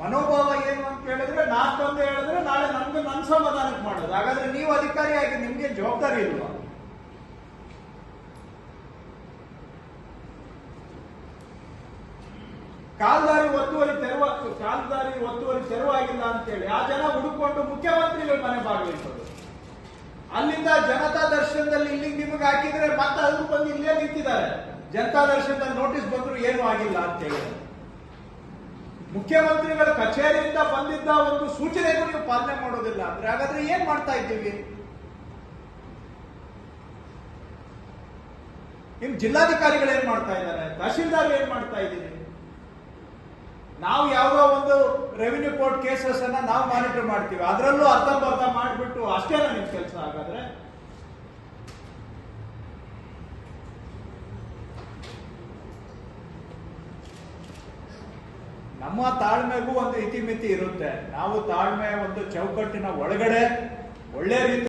ಮನೋಭಾವ ಏನು ಅಂತ ಹೇಳಿದ್ರೆ ನಾ ತಂದು ಹೇಳಿದ್ರೆ ನಾಳೆ ನಮ್ಗೆ ನನ್ನ ಸಮಾಧಾನಕ್ಕೆ ಮಾಡೋದು ಹಾಗಾದ್ರೆ ನೀವು ಅಧಿಕಾರಿಯಾಗಿ, ನಿಮ್ಗೆ ಜವಾಬ್ದಾರಿ ಇಲ್ವಾ? ಕಾಲ್ದಾರಿ ಒತ್ತುವರಿ ತೆರವ, ಕಾಲ್ದಾರಿ ಒತ್ತುವರಿ ತೆರವಾಗಿಲ್ಲ ಅಂತೇಳಿ, ಆ ಜನ ಹುಡುಕೊಂಡು ಮುಖ್ಯಮಂತ್ರಿಗಳ ಮನೆ ಬಾಗಿಲಿಟ್ಟರು. ಅಲ್ಲಿಂದ ಜನತಾ ದರ್ಶನದಲ್ಲಿ ಇಲ್ಲಿ ನಿಮಗೆ ಹಾಕಿದ್ರೆ ಮತ್ತೆ ಅವರು ಬಂದು ಇಲ್ಲೇ ನಿಂತಿದ್ದಾರೆ. ಜನತಾ ದರ್ಶನದಲ್ಲಿ ನೋಟಿಸ್ ಬಂದ್ರು ಏನು ಆಗಿಲ್ಲ ಅಂತ ಹೇಳಿ. ಮುಖ್ಯಮಂತ್ರಿಗಳ ಕಚೇರಿಯಿಂದ ಬಂದಿದ್ದ ಒಂದು ಸೂಚನೆಗೂ ನೀವು ಪಾಲನೆ ಮಾಡೋದಿಲ್ಲ. ಅಂದ್ರೆ ಹಾಗಾದ್ರೆ ಏನ್ ಮಾಡ್ತಾ ಇದ್ದೀವಿ? ನಿಮ್ ಜಿಲ್ಲಾಧಿಕಾರಿಗಳು ಏನ್ ಮಾಡ್ತಾ ಇದ್ದಾರೆ? ತಹಶೀಲ್ದಾರ್ ಏನ್ ಮಾಡ್ತಾ ಇದ್ದೀವಿ ನಾವು ಯಾವುದೋ ಒಂದು ರೆವಿನ್ಯೂ ಕೋರ್ಟ್ ಕೇಸಸ್ ಅನ್ನ ನಾವು ಮಾನಿಟರ್ ಮಾಡ್ತೀವಿ. ಅದರಲ್ಲೂ ಅರ್ಧಂಬರ್ಧ ಮಾಡಿಬಿಟ್ಟು ಅಷ್ಟೇನ ನಿಮ್ ಕೆಲಸ? ಹಾಗಾದ್ರೆ ನಮ್ಮ ತಾಳ್ಮೆಗೂ ಒಂದು ಇತಿಮಿತಿ ಇರುತ್ತೆ. ನಾವು ತಾಳ್ಮೆ ಒಂದು ಚೌಕಟ್ಟಿನ ಒಳಗಡೆ ಒಳ್ಳೆ ರೀತಿ